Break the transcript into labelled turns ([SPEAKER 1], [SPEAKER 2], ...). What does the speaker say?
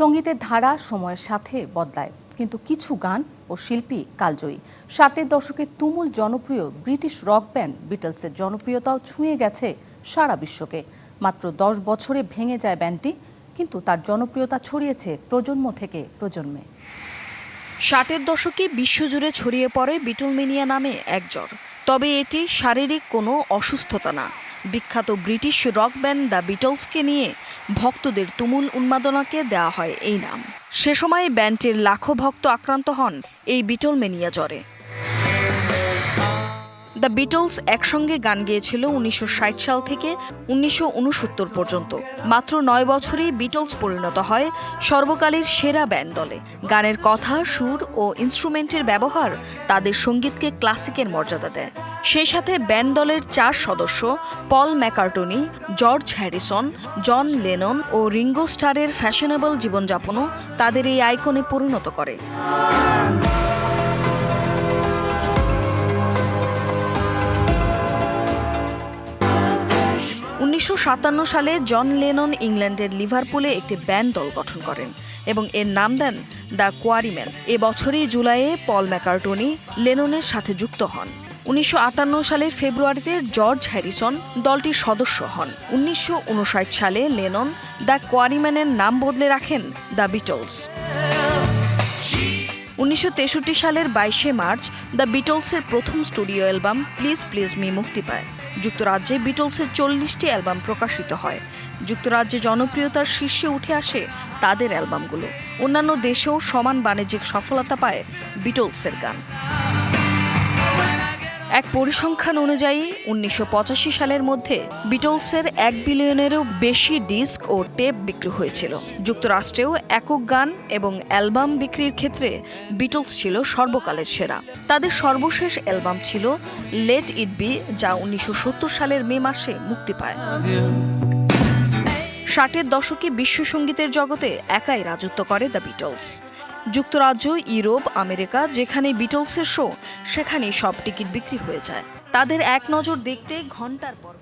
[SPEAKER 1] সঙ্গীতের ধারা সময়ের সাথে বদলায়, কিন্তু কিছু গান ও শিল্পী কালজয়ী। ষাটের দশকে তুমুল জনপ্রিয় ব্রিটিশ রক ব্যান্ড বিটলসের জনপ্রিয়তাও ছুঁয়ে গেছে সারা বিশ্বকে। মাত্র দশ বছরে ভেঙে যায় ব্যান্ডটি, কিন্তু তার জনপ্রিয়তা ছড়িয়েছে প্রজন্ম থেকে প্রজন্মে।
[SPEAKER 2] ষাটের দশকে বিশ্বজুড়ে ছড়িয়ে পড়ে বিটলমেনিয়া নামে এক তবে এটি শারীরিক কোনো অসুস্থতা না। বিখ্যাত ব্রিটিশ রক ব্যান্ড দ্য বিটলসকে নিয়ে ভক্তদের তুমুল উন্মাদনাকে দেওয়া হয় এই নাম। সে সময় ব্যান্ডটির লাখো ভক্ত আক্রান্ত হন এই বিটলমেনিয়া জ্বরে। দ্য বিটলস একসঙ্গে গান গেয়েছিল উনিশশো ষাট সাল থেকে উনিশশো উনসত্তর পর্যন্ত। মাত্র নয় বছরেই বিটলস পরিণত হয় সর্বকালের সেরা ব্যান্ড দলে। গানের কথা, সুর ও ইনস্ট্রুমেন্টের ব্যবহার তাদের সঙ্গীতকে ক্লাসিকের মর্যাদা দেয়। সেই সাথে ব্যান্ড দলের চার সদস্য, Paul McCartney, George Harrison, John Lennon ও রিঙ্গো স্টারের ফ্যাশনেবল জীবনযাপনও তাদের এই আইকনে পরিণত করে। উনিশশো সাতান্ন সালে জন লেনন ইংল্যান্ডের লিভারপুলে একটি ব্যান্ড দল গঠন করেন এবং এর নাম দেন দ্য কোয়ারিম্যান। এ বছরই জুলাইয়ে পল ম্যাকার্টনি লেননের সাথে যুক্ত হন। উনিশশো আটান্ন সালের ফেব্রুয়ারিতে জর্জ হ্যারিসন দলটির সদস্য হন। উনিশশো উনষাট সালে লেনন দ্য কোয়ারিম্যানের নাম বদলে রাখেন দ্য বিটলস। উনিশশো তেষট্টি সালের বাইশে মার্চ দ্য বিটলসের প্রথম studio album please please me মুক্তি পায়। যুক্তরাজ্যে বিটলসের চল্লিশটি অ্যালবাম প্রকাশিত হয়। যুক্তরাজ্যে জনপ্রিয়তার শীর্ষে উঠে আসে তাদের অ্যালবামগুলো। অন্যান্য দেশেও সমান বাণিজ্যিক সফলতা পায় বিটলসের গান। এক পরিসংখ্যান অনুযায়ী, উনিশশো পঁচাশি সালের মধ্যে বিটলসের এক বিলিয়নেরও বেশি ডিস্ক ও টেপ বিক্রি হয়েছিল। যুক্তরাষ্ট্রেও একক গান এবং অ্যালবাম বিক্রির ক্ষেত্রে বিটলস ছিল সর্বকালের সেরা। তাদের সর্বশেষ অ্যালবাম ছিল লেট ইট বি, যা উনিশশো সত্তর সালের মে মাসে মুক্তি পায়। ষাটের দশকে বিশ্ব সঙ্গীতের জগতে একাই রাজত্ব করে দ্য বিটলস। যুক্তরাজ্য, ইউরোপ, আমেরিকা যেখানে বিটলসের শো সেখানেই সব টিকিট বিক্রি হয়ে যায়। তাদের এক নজর দেখতে ঘণ্টার পর